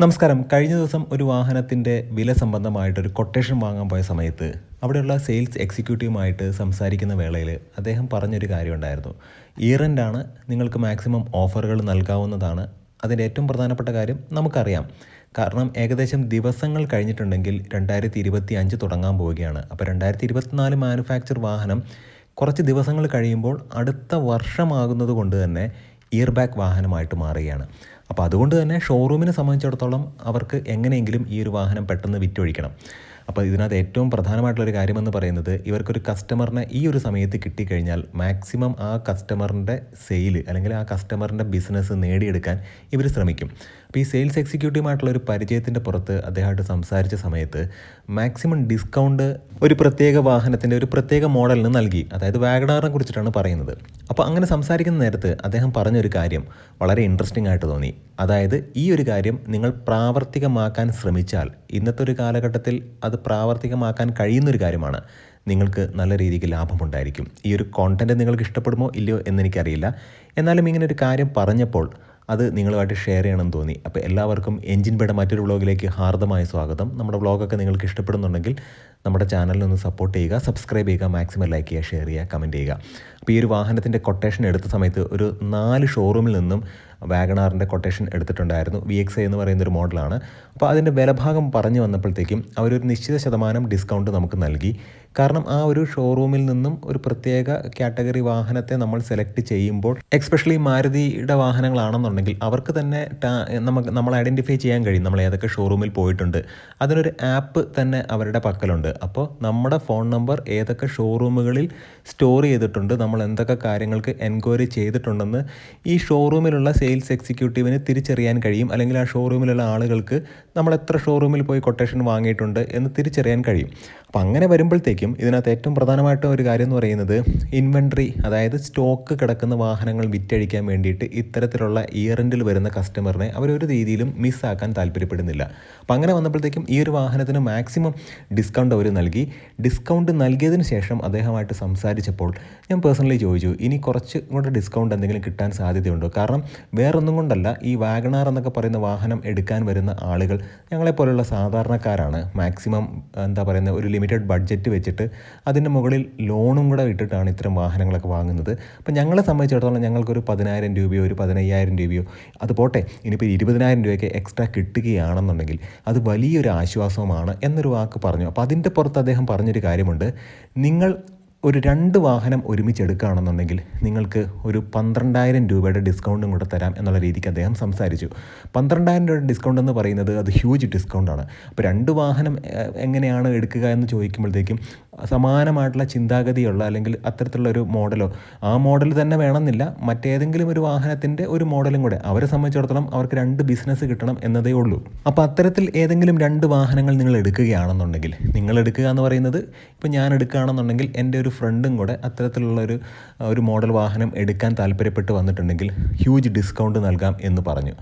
നമസ്കാരം. കഴിഞ്ഞ ദിവസം ഒരു വാഹനത്തിന്റെ വില സംബന്ധമായിട്ടൊരു കൊട്ടേഷൻ വാങ്ങാൻ പോയ സമയത്ത് അവിടെയുള്ള സെയിൽസ് എക്സിക്യൂട്ടീവുമായിട്ട് സംസാരിക്കുന്ന വേളയിൽ അദ്ദേഹം പറഞ്ഞൊരു കാര്യമുണ്ടായിരുന്നു. ഇയർ ആണ് നിങ്ങൾക്ക് മാക്സിമം ഓഫറുകൾ നൽകാവുന്നതാണ്. അതിന്റെ ഏറ്റവും പ്രധാനപ്പെട്ട കാര്യം നമുക്കറിയാം. കാരണം ഏകദേശം ദിവസങ്ങൾ കഴിഞ്ഞിട്ടുണ്ടെങ്കിൽ രണ്ടായിരത്തി ഇരുപത്തി അഞ്ച് തുടങ്ങാൻ പോവുകയാണ്. അപ്പോൾ രണ്ടായിരത്തി ഇരുപത്തിനാല് മാനുഫാക്ചർ വാഹനം കുറച്ച് ദിവസങ്ങൾ കഴിയുമ്പോൾ അടുത്ത വർഷമാകുന്നത് കൊണ്ട് തന്നെ ഇയർ ബാക്ക് വാഹനമായിട്ട് മാറുകയാണ്. അപ്പോൾ അതുകൊണ്ട് തന്നെ ഷോറൂമിനെ സംബന്ധിച്ചിടത്തോളം അവർക്ക് എങ്ങനെയെങ്കിലും ഈ ഒരു വാഹനം പെട്ടെന്ന് വിറ്റൊഴിക്കണം. അപ്പോൾ ഇതിനകത്ത് ഏറ്റവും പ്രധാനമായിട്ടുള്ളൊരു കാര്യമെന്ന് പറയുന്നത് ഇവർക്കൊരു കസ്റ്റമറിനെ ഈ ഒരു സമയത്ത് കിട്ടിക്കഴിഞ്ഞാൽ മാക്സിമം ആ കസ്റ്റമറിന്റെ സെയിൽ അല്ലെങ്കിൽ ആ കസ്റ്റമറിന്റെ ബിസിനസ് നേടിയെടുക്കാൻ ഇവർ ശ്രമിക്കും. അപ്പോൾ ഈ സെയിൽസ് എക്സിക്യൂട്ടീവുമായിട്ടുള്ള ഒരു പരിചയത്തിന്റെ പുറത്ത് അദ്ദേഹമായിട്ട് സംസാരിച്ച സമയത്ത് മാക്സിമം ഡിസ്കൗണ്ട് ഒരു പ്രത്യേക വാഹനത്തിന്റെ ഒരു പ്രത്യേക മോഡലിന് നൽകി. അതായത് വാഗണാറിനെ കുറിച്ചിട്ടാണ് പറയുന്നത്. അപ്പോൾ അങ്ങനെ സംസാരിക്കുന്ന നേരത്ത് അദ്ദേഹം പറഞ്ഞൊരു കാര്യം വളരെ ഇൻട്രസ്റ്റിംഗ് ആയിട്ട് തോന്നി. അതായത് ഈ ഒരു കാര്യം നിങ്ങൾ പ്രാവർത്തികമാക്കാൻ ശ്രമിച്ചാൽ ഇന്നത്തെ ഒരു കാലഘട്ടത്തിൽ അത് പ്രാവർത്തികമാക്കാൻ കഴിയുന്നൊരു കാര്യമാണ്. നിങ്ങൾക്ക് നല്ല രീതിക്ക് ലാഭമുണ്ടായിരിക്കും. ഈ ഒരു കോണ്ടന്റ് നിങ്ങൾക്ക് ഇഷ്ടപ്പെടുമോ ഇല്ലയോ എന്നെനിക്കറിയില്ല എന്നാലും ഇങ്ങനെ ഒരു കാര്യം പറഞ്ഞപ്പോൾ അത് നിങ്ങളുമായിട്ട് ഷെയർ ചെയ്യണമെന്ന് തോന്നി. അപ്പോൾ എല്ലാവർക്കും എഞ്ചിൻ പേട മറ്റൊരു വ്ളോഗിലേക്ക് ഹാർദമായ സ്വാഗതം. നമ്മുടെ വ്ളോഗൊക്കെ നിങ്ങൾക്ക് ഇഷ്ടപ്പെടുന്നുണ്ടെങ്കിൽ നമ്മുടെ ചാനലിൽ ഒന്ന് സപ്പോർട്ട് ചെയ്യുക സബ്സ്ക്രൈബ് ചെയ്യുക മാക്സിമം ലൈക്ക് ചെയ്യുക ഷെയർ ചെയ്യുക കമന്റ് ചെയ്യുക. അപ്പോൾ ഈ ഒരു വാഹനത്തിന്റെ കൊട്ടേഷൻ എടുത്ത സമയത്ത് ഒരു നാല് ഷോറൂമിൽ നിന്നും വാഗണാറിന്റെ കൊട്ടേഷൻ എടുത്തിട്ടുണ്ടായിരുന്നു. വി എക്സ് ഐ എന്ന് പറയുന്ന ഒരു മോഡലാണ് അപ്പോൾ അതിന്റെ വിലഭാഗം പറഞ്ഞു വന്നപ്പോഴത്തേക്കും അവരൊരു നിശ്ചിത ശതമാനം ഡിസ്കൗണ്ട് നമുക്ക് നൽകി. കാരണം ആ ഒരു ഷോറൂമിൽ നിന്നും ഒരു പ്രത്യേക കാറ്റഗറി വാഹനത്തെ നമ്മൾ സെലക്ട് ചെയ്യുമ്പോൾ എക്സ്പെഷ്യലി മാരുതിയുടെ വാഹനങ്ങളാണെന്നുണ്ടെങ്കിൽ അവർക്ക് തന്നെ നമുക്ക് നമ്മൾ ഐഡന്റിഫൈ ചെയ്യാൻ കഴിയും. നമ്മൾ ഏതൊക്കെ ഷോറൂമിൽ പോയിട്ടുണ്ട്. അതിനൊരു ആപ്പ് തന്നെ അവരുടെ പക്കലുണ്ട്. അപ്പോൾ നമ്മുടെ ഫോൺ നമ്പർ ഏതൊക്കെ ഷോറൂമുകളിൽ സ്റ്റോർ ചെയ്തിട്ടുണ്ട് നമ്മൾ എന്തൊക്കെ കാര്യങ്ങൾക്ക് എൻക്വയറി ചെയ്തിട്ടുണ്ടെന്ന് ഈ ഷോറൂമിലുള്ള സെയിൽസ് എക്സിക്യൂട്ടീവിന് തിരിച്ചറിയാൻ കഴിയും. അല്ലെങ്കിൽ ആ ഷോറൂമിലുള്ള ആളുകൾക്ക് നമ്മൾ എത്ര ഷോറൂമിൽ പോയി കൊട്ടേഷൻ വാങ്ങിയിട്ടുണ്ട് എന്ന് തിരിച്ചറിയാൻ കഴിയും. അപ്പോൾ അങ്ങനെ വരുമ്പോഴത്തേക്കും ഇതിനകത്ത് ഏറ്റവും പ്രധാനമായിട്ടും ഒരു കാര്യം എന്ന് പറയുന്നത് ഇൻവെൻട്രി അതായത് സ്റ്റോക്ക് കിടക്കുന്ന വാഹനങ്ങൾ വിറ്റഴിക്കാൻ വേണ്ടിയിട്ട് ഇത്തരത്തിലുള്ള ഇയറിന്റിൽ വരുന്ന കസ്റ്റമറിനെ അവരൊരു രീതിയിലും മിസ്സാക്കാൻ താല്പര്യപ്പെടുന്നില്ല. അപ്പോൾ അങ്ങനെ വന്നപ്പോഴത്തേക്കും ഈ ഒരു വാഹനത്തിന് മാക്സിമം ഡിസ്കൗണ്ട് അവർ നൽകി. ഡിസ്കൗണ്ട് നൽകിയതിന് ശേഷം അദ്ദേഹമായിട്ട് സംസാരിച്ചപ്പോൾ ഞാൻ പേഴ്സണലി ചോദിച്ചു ഇനി കുറച്ച് കൂടെ ഡിസ്കൗണ്ട് എന്തെങ്കിലും കിട്ടാൻ സാധ്യതയുണ്ടോ? കാരണം വേറൊന്നും കൊണ്ടല്ല ഈ വാഗണാർ എന്നൊക്കെ പറയുന്ന വാഹനം എടുക്കാൻ വരുന്ന ആളുകൾ ഞങ്ങളെപ്പോലുള്ള സാധാരണക്കാരാണ്. മാക്സിമം എന്താ പറയുന്ന ഒരു ലിമിറ്റഡ് ബഡ്ജറ്റ് വെച്ചിട്ട് അതിന്റെ മുകളിൽ ലോണും കൂടെ ഇട്ടിട്ടാണ് ഇത്തരം വാഹനങ്ങളൊക്കെ വാങ്ങുന്നത്. അപ്പം ഞങ്ങളെ സംബന്ധിച്ചിടത്തോളം ഞങ്ങൾക്കൊരു പതിനായിരം രൂപയോ ഒരു പതിനയ്യായിരം രൂപയോ അത് പോട്ടെ ഇനിയിപ്പോൾ ഇരുപതിനായിരം രൂപയൊക്കെ എക്സ്ട്രാ കിട്ടുകയാണെന്നുണ്ടെങ്കിൽ അത് വലിയൊരു ആശ്വാസമാണ് എന്നൊരു വാക്ക് പറഞ്ഞു. അപ്പോൾ അതിന്റെ പുറത്ത് അദ്ദേഹം പറഞ്ഞൊരു കാര്യമുണ്ട്. നിങ്ങൾ ഒരു രണ്ട് വാഹനം ഒരുമിച്ച് എടുക്കുകയാണെന്നുണ്ടെങ്കിൽ നിങ്ങൾക്ക് ഒരു പന്ത്രണ്ടായിരം രൂപയുടെ ഡിസ്കൗണ്ടും കൂടെ തരാം എന്നുള്ള രീതിക്ക് അദ്ദേഹം സംസാരിച്ചു. പന്ത്രണ്ടായിരം രൂപയുടെ ഡിസ്കൗണ്ട് എന്ന് പറയുന്നത് അത് ഹ്യൂജ് ഡിസ്കൗണ്ടാണ് അപ്പോൾ രണ്ട് വാഹനം എങ്ങനെയാണ് എടുക്കുക എന്ന് ചോദിക്കുമ്പോഴത്തേക്കും സമാനമായിട്ടുള്ള ചിന്താഗതിയുള്ള അല്ലെങ്കിൽ അത്തരത്തിലുള്ള ഒരു മോഡലോ ആ മോഡൽ തന്നെ വേണമെന്നില്ല. മറ്റേതെങ്കിലും ഒരു വാഹനത്തിന്റെ ഒരു മോഡലും കൂടെ അവരെ സംബന്ധിച്ചിടത്തോളം അവർക്ക് രണ്ട് ബിസിനസ് കിട്ടണം എന്നതേ ഉള്ളൂ. അപ്പോൾ അത്തരത്തിൽ ഏതെങ്കിലും രണ്ട് വാഹനങ്ങൾ നിങ്ങൾ എടുക്കുകയാണെന്നുണ്ടെങ്കിൽ നിങ്ങൾ എടുക്കുക എന്ന് പറയുന്നത് ഇപ്പോൾ ഞാൻ എടുക്കുകയാണെന്നുണ്ടെങ്കിൽ എന്റെ ഒരു ഫ്രണ്ടും കൂടെ അത്തരത്തിലുള്ള ഒരു ഒരു മോഡൽ വാഹനം എടുക്കാൻ താല്പര്യപ്പെട്ട് വന്നിട്ടുണ്ടെങ്കിൽ ഹ്യൂജ് ഡിസ്കൗണ്ട് നൽകാം എന്ന് പറഞ്ഞു.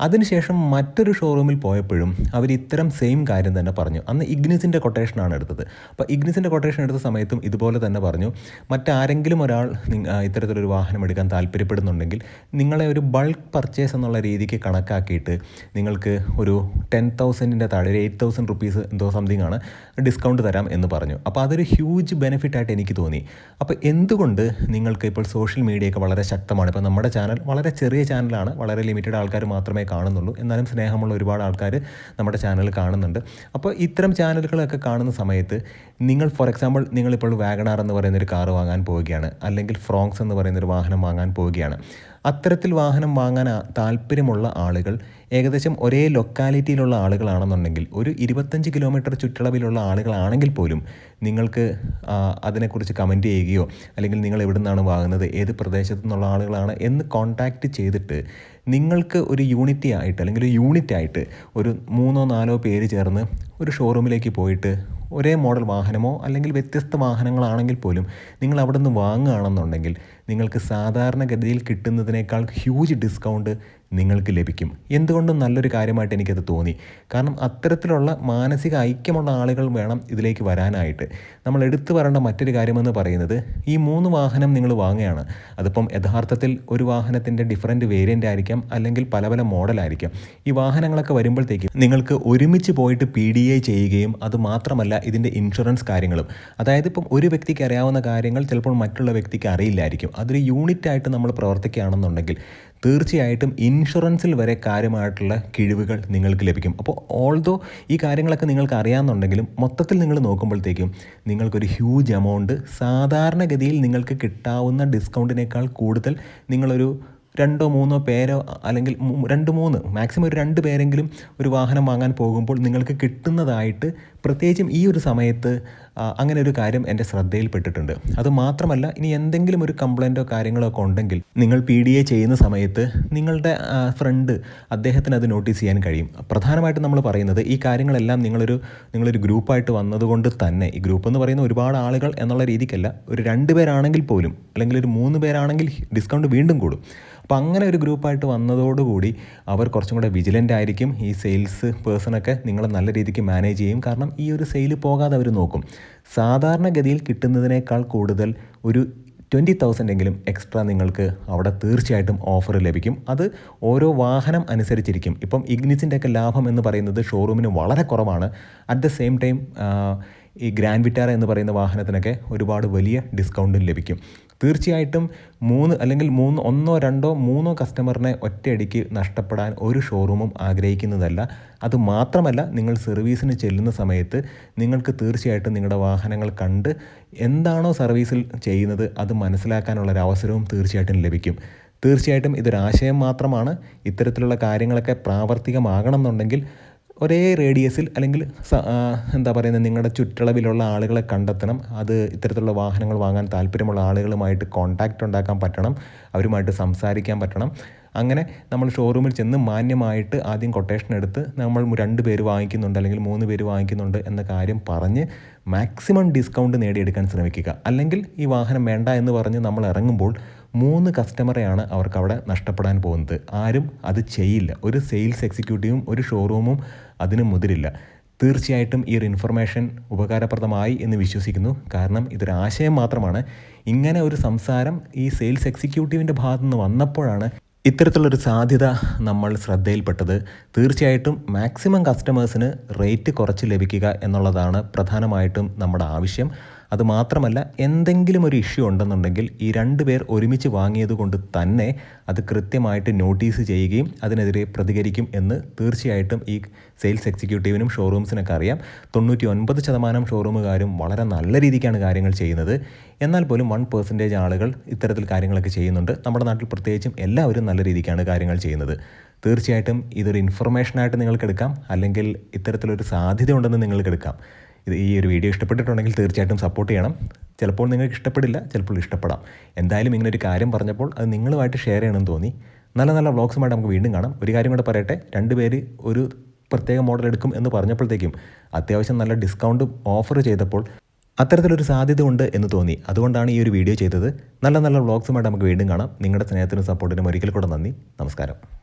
അതിനുശേഷം മറ്റൊരു ഷോറൂമിൽ പോയപ്പോഴും അവർ ഇത്തരം സെയിം കാര്യം തന്നെ പറഞ്ഞു. അന്ന് ഇഗ്നിസിന്റെ കൊട്ടേഷനാണ് എടുത്തത്. അപ്പോൾ ഇഗ്നിസിന്റെ കൊട്ടേഷൻ എടുത്ത സമയത്തും ഇതുപോലെ തന്നെ പറഞ്ഞു. മറ്റാരെങ്കിലും ഒരാൾ ഇത്തരത്തിലൊരു വാഹനം എടുക്കാൻ താല്പര്യപ്പെടുന്നുണ്ടെങ്കിൽ നിങ്ങളെ ഒരു ബൾക്ക് പർച്ചേസ് എന്നുള്ള രീതിക്ക് കണക്കാക്കിയിട്ട് നിങ്ങൾക്ക് ഒരു ടെൻ തൗസൻഡിന്റെ താഴെ ഒരു എയ്റ്റ് തൗസൻഡ് റുപ്പീസ് എന്തോ സംതിങ് ആണ് ഡിസ്കൗണ്ട് തരാം എന്ന് പറഞ്ഞു. അപ്പോൾ അതൊരു ഹ്യൂജ് ബെനിഫിറ്റ് ആയിട്ട് എനിക്ക് തോന്നി. അപ്പോൾ എന്തുകൊണ്ട് നിങ്ങൾക്ക് ഇപ്പോൾ സോഷ്യൽ മീഡിയയൊക്കെ വളരെ ശക്തമാണ്? ഇപ്പോൾ നമ്മുടെ ചാനൽ വളരെ ചെറിയ ചാനലാണ് വളരെ ലിമിറ്റഡ് ആൾക്കാർ മാത്രമേ കാണുന്നുള്ളൂ. എന്നാലും സ്നേഹമുള്ള ഒരുപാട് ആൾക്കാർ നമ്മുടെ ചാനൽ കാണുന്നുണ്ട്. അപ്പോൾ ഇത്തരം ചാനലുകളൊക്കെ കാണുന്ന സമയത്ത് നിങ്ങൾ ഫോർ എക്സാമ്പിൾ നിങ്ങളിപ്പോൾ വാഗണാർ എന്ന് പറയുന്ന ഒരു കാർ വാങ്ങാൻ പോവുകയാണ്. അല്ലെങ്കിൽ ഫ്രോങ്സ് എന്ന് പറയുന്ന ഒരു വാഹനം വാങ്ങാൻ പോവുകയാണ്. അത്തരത്തിൽ വാഹനം വാങ്ങാൻ താല്പര്യമുള്ള ആളുകൾ ഏകദേശം ഒരേ ലൊക്കാലിറ്റിയിലുള്ള ആളുകളാണെന്നുണ്ടെങ്കിൽ ഒരു ഇരുപത്തഞ്ച് കിലോമീറ്റർ ചുറ്റളവിലുള്ള ആളുകളാണെങ്കിൽ പോലും നിങ്ങൾക്ക് അതിനെക്കുറിച്ച് കമന്റ് ചെയ്യുകയോ അല്ലെങ്കിൽ നിങ്ങൾ എവിടെ നിന്നാണ് വാങ്ങുന്നത് ഏത് പ്രദേശത്തു നിന്നുള്ള ആളുകളാണ് എന്ന് കോൺടാക്റ്റ് ചെയ്തിട്ട് നിങ്ങൾക്ക് ഒരു യൂണിറ്റി ആയിട്ട് അല്ലെങ്കിൽ ഒരു യൂണിറ്റ് ആയിട്ട് ഒരു മൂന്നോ നാലോ പേര് ചേർന്ന് ഒരു ഷോറൂമിലേക്ക് പോയിട്ട് ഒരേ മോഡൽ വാഹനമോ അല്ലെങ്കിൽ വ്യത്യസ്ത വാഹനങ്ങളാണെങ്കിൽ പോലും നിങ്ങൾ അവിടെ നിന്ന് വാങ്ങുകയാണെന്നുണ്ടെങ്കിൽ നിങ്ങൾക്ക് സാധാരണഗതിയിൽ കിട്ടുന്നതിനേക്കാൾ ഹ്യൂജ് ഡിസ്കൗണ്ട് നിങ്ങൾക്ക് ലഭിക്കും. എന്തുകൊണ്ടും നല്ലൊരു കാര്യമായിട്ട് എനിക്കത് തോന്നി. കാരണം അത്തരത്തിലുള്ള മാനസിക ഐക്യമുള്ള ആളുകൾ വേണം ഇതിലേക്ക് വരാനായിട്ട്. നമ്മൾ എടുത്തു പറയേണ്ട മറ്റൊരു കാര്യമെന്ന് പറയുന്നത് ഈ മൂന്ന് വാഹനം നിങ്ങൾ വാങ്ങുകയാണ്. അതിപ്പം യഥാർത്ഥത്തിൽ ഒരു വാഹനത്തിന്റെ ഡിഫറന്റ് വേരിയന്റ് ആയിരിക്കാം അല്ലെങ്കിൽ പല പല മോഡലായിരിക്കാം ഈ വാഹനങ്ങളൊക്കെ വരുമ്പോഴത്തേക്കും നിങ്ങൾക്ക് ഒരുമിച്ച് പോയിട്ട് പി ഡി ഐ ചെയ്യുകയും അത് മാത്രമല്ല ഇതിന്റെ ഇൻഷുറൻസ് കാര്യങ്ങളും. അതായത് ഇപ്പം ഒരു വ്യക്തിക്ക് അറിയാവുന്ന കാര്യങ്ങൾ ചിലപ്പോൾ മറ്റുള്ള വ്യക്തിക്ക് അറിയില്ലായിരിക്കും. അതൊരു യൂണിറ്റായിട്ട് നമ്മൾ പ്രവർത്തിക്കുകയാണെന്നുണ്ടെങ്കിൽ തീർച്ചയായിട്ടും ഇൻഷുറൻസിൽ വരെ കാര്യമായിട്ടുള്ള കിഴിവുകൾ നിങ്ങൾക്ക് ലഭിക്കും. അപ്പോൾ ഓൾദോ ഈ കാര്യങ്ങളൊക്കെ നിങ്ങൾക്ക് അറിയാമെന്നുണ്ടെങ്കിലും മൊത്തത്തിൽ നിങ്ങൾ നോക്കുമ്പോഴത്തേക്കും നിങ്ങൾക്കൊരു ഹ്യൂജ് എമൗണ്ട് സാധാരണഗതിയിൽ നിങ്ങൾക്ക് കിട്ടാവുന്ന ഡിസ്കൗണ്ടിനേക്കാൾ കൂടുതൽ നിങ്ങളൊരു രണ്ടോ മൂന്നോ പേരോ അല്ലെങ്കിൽ രണ്ട് മൂന്ന് മാക്സിമം ഒരു രണ്ട് പേരെങ്കിലും ഒരു വാഹനം വാങ്ങാൻ പോകുമ്പോൾ നിങ്ങൾക്ക് കിട്ടുന്നതായിട്ട് പ്രത്യേകിച്ചും ഈ ഒരു സമയത്ത് അങ്ങനെ ഒരു കാര്യം എന്റെ ശ്രദ്ധയിൽപ്പെട്ടിട്ടുണ്ട്. അത് മാത്രമല്ല ഇനി എന്തെങ്കിലും ഒരു കംപ്ലൈന്റോ കാര്യങ്ങളോ ഒക്കെ ഉണ്ടെങ്കിൽ നിങ്ങൾ പി ഡി എ ചെയ്യുന്ന സമയത്ത് നിങ്ങളുടെ ഫ്രണ്ട് അദ്ദേഹത്തിന് അത് നോട്ടീസ് ചെയ്യാൻ കഴിയും. പ്രധാനമായിട്ടും നമ്മൾ പറയുന്നത് ഈ കാര്യങ്ങളെല്ലാം നിങ്ങളൊരു നിങ്ങളൊരു ഗ്രൂപ്പായിട്ട് വന്നതുകൊണ്ട് തന്നെ. ഈ ഗ്രൂപ്പ് എന്ന് പറയുന്ന ഒരുപാട് ആളുകൾ എന്നുള്ള രീതിക്കല്ല ഒരു രണ്ട് പേരാണെങ്കിൽ പോലും അല്ലെങ്കിൽ ഒരു മൂന്ന് പേരാണെങ്കിൽ ഡിസ്കൗണ്ട് വീണ്ടും കൂടും. അപ്പോൾ അങ്ങനെ ഒരു ഗ്രൂപ്പായിട്ട് വന്നതോടുകൂടി അവർ കുറച്ചും കൂടെ വിജിലന്റ് ആയിരിക്കും. ഈ സെയിൽസ് പേഴ്സണൊക്കെ നിങ്ങളെ നല്ല രീതിക്ക് മാനേജ് ചെയ്യും. കാരണം ഈ ഒരു സെയിൽ പോകാതെ അവർ നോക്കും. സാധാരണഗതിയിൽ കിട്ടുന്നതിനേക്കാൾ കൂടുതൽ ഒരു ട്വന്റി തൗസൻഡ് എങ്കിലും എക്സ്ട്രാ നിങ്ങൾക്ക് അവിടെ തീർച്ചയായിട്ടും ഓഫർ ലഭിക്കും. അത് ഓരോ വാഹനം അനുസരിച്ചിരിക്കും. ഇപ്പം ഇഗ്നിസിന്റെ ഒക്കെ ലാഭം എന്ന് പറയുന്നത് ഷോറൂമിന് വളരെ കുറവാണ്. അറ്റ് ദ സെയിം ടൈം ഈ ഗ്രാൻഡ് വിറ്റാറ എന്ന് പറയുന്ന വാഹനത്തിനൊക്കെ ഒരുപാട് വലിയ ഡിസ്കൗണ്ടും ലഭിക്കും. തീർച്ചയായിട്ടും മൂന്ന് അല്ലെങ്കിൽ മൂന്ന് ഒന്നോ രണ്ടോ മൂന്നോ കസ്റ്റമറിനെ ഒറ്റയടിക്ക് നഷ്ടപ്പെടാൻ ഒരു ഷോറൂമും ആഗ്രഹിക്കുന്നതല്ല. അത് മാത്രമല്ല നിങ്ങൾ സർവീസിന് ചെല്ലുന്ന സമയത്ത് നിങ്ങൾക്ക് തീർച്ചയായിട്ടും നിങ്ങളുടെ വാഹനങ്ങൾ കണ്ട് എന്താണോ സർവീസിൽ ചെയ്യുന്നത് അത് മനസ്സിലാക്കാനുള്ള ഒരു അവസരവും തീർച്ചയായിട്ടും ലഭിക്കും. തീർച്ചയായിട്ടും ഇതൊരാശയം മാത്രമാണ്. ഇത്തരത്തിലുള്ള കാര്യങ്ങളൊക്കെ പ്രാവർത്തികമാകണം എന്നുണ്ടെങ്കിൽ ഒരേ റേഡിയസിൽ അല്ലെങ്കിൽ എന്താ പറയുന്നത് നിങ്ങളുടെ ചുറ്റളവിലുള്ള ആളുകളെ കണ്ടെത്തണം. അത് ഇത്തരത്തിലുള്ള വാഹനങ്ങൾ വാങ്ങാൻ താല്പര്യമുള്ള ആളുകളുമായിട്ട് കോൺടാക്റ്റ് ഉണ്ടാക്കാൻ പറ്റണം. അവരുമായിട്ട് സംസാരിക്കാൻ പറ്റണം. അങ്ങനെ നമ്മൾ ഷോറൂമിൽ ചെന്ന് മാന്യമായിട്ട് ആദ്യം കൊട്ടേഷൻ എടുത്ത് നമ്മൾ രണ്ട് പേര് വാങ്ങിക്കുന്നുണ്ട് അല്ലെങ്കിൽ മൂന്ന് പേര് വാങ്ങിക്കുന്നുണ്ട് എന്ന കാര്യം പറഞ്ഞ് മാക്സിമം ഡിസ്കൗണ്ട് നേടിയെടുക്കാൻ ശ്രമിക്കുക. അല്ലെങ്കിൽ ഈ വാഹനം വേണ്ട എന്ന് പറഞ്ഞ് നമ്മൾ ഇറങ്ങുമ്പോൾ മൂന്ന് കസ്റ്റമറെയാണ് അവർക്ക് അവിടെ നഷ്ടപ്പെടാൻ പോകുന്നത്. ആരും അത് ചെയ്യില്ല. ഒരു സെയിൽസ് എക്സിക്യൂട്ടീവും ഒരു ഷോറൂമും അതിന് മുതിരില്ല. തീർച്ചയായിട്ടും ഈ ഒരു ഇൻഫർമേഷൻ ഉപകാരപ്രദമായി എന്ന് വിശ്വസിക്കുന്നു. കാരണം ഇതൊരു ആശയം മാത്രമാണ്. ഇങ്ങനെ ഒരു സംസാരം ഈ സെയിൽസ് എക്സിക്യൂട്ടീവിന്റെ ഭാഗത്തു നിന്ന് വന്നപ്പോഴാണ് ഇത്തരത്തിലുള്ളൊരു സാധ്യത നമ്മൾ ശ്രദ്ധയിൽപ്പെട്ടത്. തീർച്ചയായിട്ടും മാക്സിമം കസ്റ്റമേഴ്സിന് റേറ്റ് കുറച്ച് ലഭിക്കുക എന്നുള്ളതാണ് പ്രധാനമായിട്ടും നമ്മുടെ ആവശ്യം. അതുമാത്രമല്ല എന്തെങ്കിലും ഒരു ഇഷ്യൂ ഉണ്ടെന്നുണ്ടെങ്കിൽ ഈ രണ്ട് പേർ ഒരുമിച്ച് വാങ്ങിയത് കൊണ്ട് തന്നെ അത് കൃത്യമായിട്ട് നോട്ടീസ് ചെയ്യുകയും അതിനെതിരെ പ്രതികരിക്കും എന്ന് തീർച്ചയായിട്ടും ഈ സെയിൽസ് എക്സിക്യൂട്ടീവിനും ഷോറൂംസിനൊക്കെ അറിയാം. തൊണ്ണൂറ്റി ഒൻപത് ശതമാനം ഷോറൂമുകാരും വളരെ നല്ല രീതിക്കാണ് കാര്യങ്ങൾ ചെയ്യുന്നത്. എന്നാൽ പോലും വൺ പെർസെന്റേജ് ആളുകൾ ഇത്തരത്തിൽ കാര്യങ്ങളൊക്കെ ചെയ്യുന്നുണ്ട്. നമ്മുടെ നാട്ടിൽ പ്രത്യേകിച്ചും എല്ലാവരും നല്ല രീതിക്കാണ് കാര്യങ്ങൾ ചെയ്യുന്നത്. തീർച്ചയായിട്ടും ഇതൊരു ഇൻഫർമേഷനായിട്ട് നിങ്ങൾക്ക് എടുക്കാം അല്ലെങ്കിൽ ഇത്തരത്തിലൊരു സാധ്യത ഉണ്ടെന്ന് നിങ്ങൾക്ക് എടുക്കാം ഇത് ഈ ഒരു വീഡിയോ ഇഷ്ടപ്പെട്ടിട്ടുണ്ടെങ്കിൽ തീർച്ചയായിട്ടും സപ്പോർട്ട് ചെയ്യണം. ചിലപ്പോൾ നിങ്ങൾക്ക് ഇഷ്ടപ്പെടില്ല ചിലപ്പോൾ ഇഷ്ടപ്പെടാം. എന്തായാലും ഇങ്ങനെ ഒരു കാര്യം പറഞ്ഞപ്പോൾ അത് നിങ്ങളുമായിട്ട് ഷെയർ ചെയ്യണമെന്ന് തോന്നി. നല്ല നല്ല വ്ളോഗ്സുമായിട്ട് നമുക്ക് വീണ്ടും കാണാം. ഒരു കാര്യം കൂടെ പറയട്ടെ രണ്ട് പേര് ഒരു പ്രത്യേക മോഡൽ എടുക്കും എന്ന് പറഞ്ഞപ്പോഴത്തേക്കും അത്യാവശ്യം നല്ല ഡിസ്കൗണ്ട് ഓഫർ ചെയ്തപ്പോൾ അത്തരത്തിലൊരു സാധ്യത ഉണ്ട് എന്ന് തോന്നി. അതുകൊണ്ടാണ് ഈ ഒരു വീഡിയോ ചെയ്തത്. നല്ല നല്ല വ്ളോഗ്സുമായിട്ട് നമുക്ക് വീണ്ടും കാണാം. നിങ്ങളുടെ സ്നേഹത്തിനും സപ്പോർട്ടിനും ഒരിക്കൽ കൂടെ നന്ദി. നമസ്കാരം.